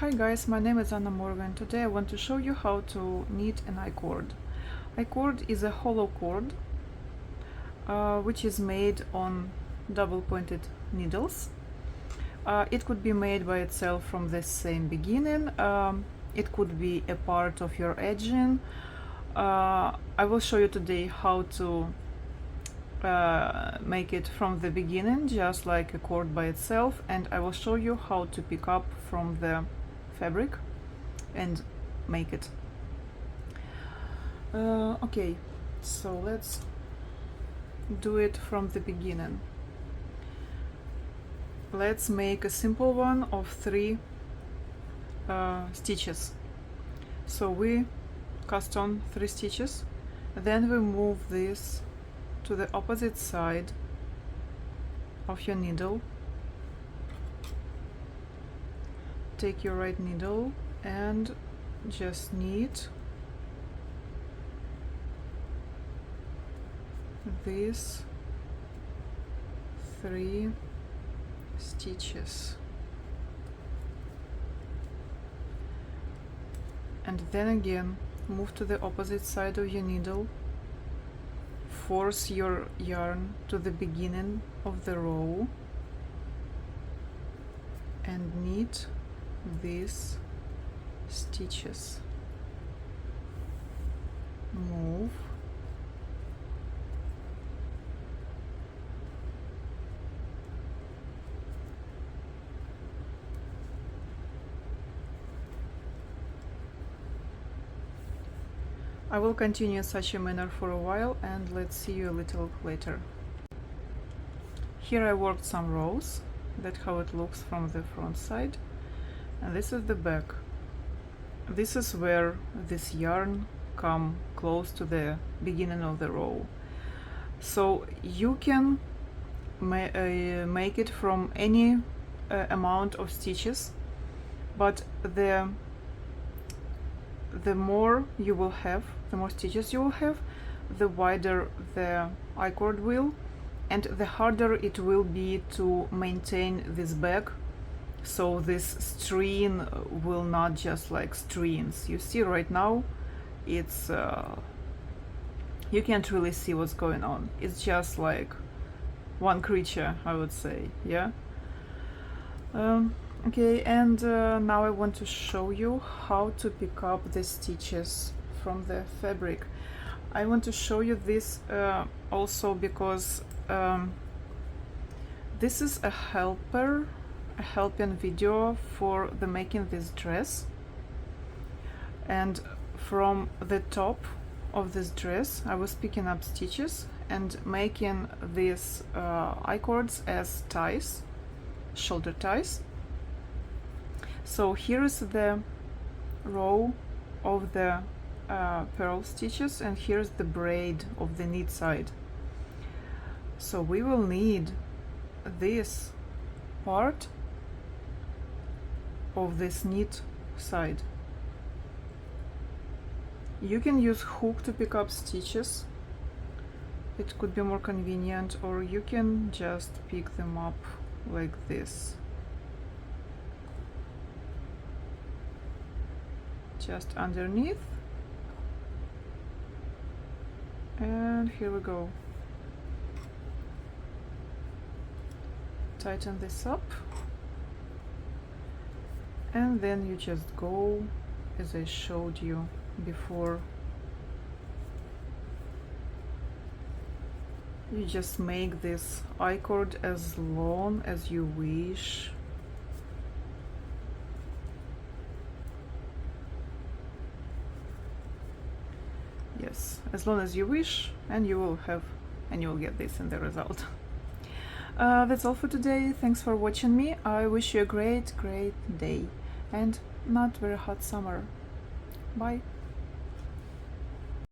Hi guys, my name is Anna Morgan. Today I want to show you how to knit an I-cord. I-cord is a hollow cord uh, which is made on double pointed needles. Uh, it could be made by itself from the same beginning. Um, it could be a part of your edging. Uh, I will show you today how to uh, make it from the beginning just like a cord by itself and I will show you how to pick up from the fabric and make it. Uh, okay so let's do it from the beginning. Let's make a simple one of three uh, stitches. So we cast on three stitches then we move this to the opposite side of your needle take your right needle and just knit these three stitches. And then again move to the opposite side of your needle. Force your yarn to the beginning of the row. And knit these stitches move I will continue in such a manner for a while and let's see you a little later. Here I worked some rows, that's how it looks from the front side. And this is the back. This is where this yarn come close to the beginning of the row. So you can ma uh, make it from any uh, amount of stitches, but the the more you will have, the more stitches you will have, the wider the I-cord will and the harder it will be to maintain this bag so this string will not just like strings you see right now it's uh, you can't really see what's going on. It's just like one creature I would say yeah? Um, okay and uh, now I want to show you how to pick up the stitches from the fabric. I want to show you this uh, also because um, this is a helper helping video for the making this dress. And from the top of this dress I was picking up stitches and making these uh, I-cords as ties shoulder ties. So here is the row of the uh, purl stitches and here's the braid of the knit side. So we will need this part of this knit side. You can use hook to pick up stitches. It could be more convenient or you can just pick them up like this. Just underneath. And here we go. Tighten this up and then you just go as I showed you before. You just make this I-cord as long as you wish. Yes as long as you wish and you will have and you will get this in the result. Uh, that's all for today. Thanks for watching me. I wish you a great great day and not very hot summer. Bye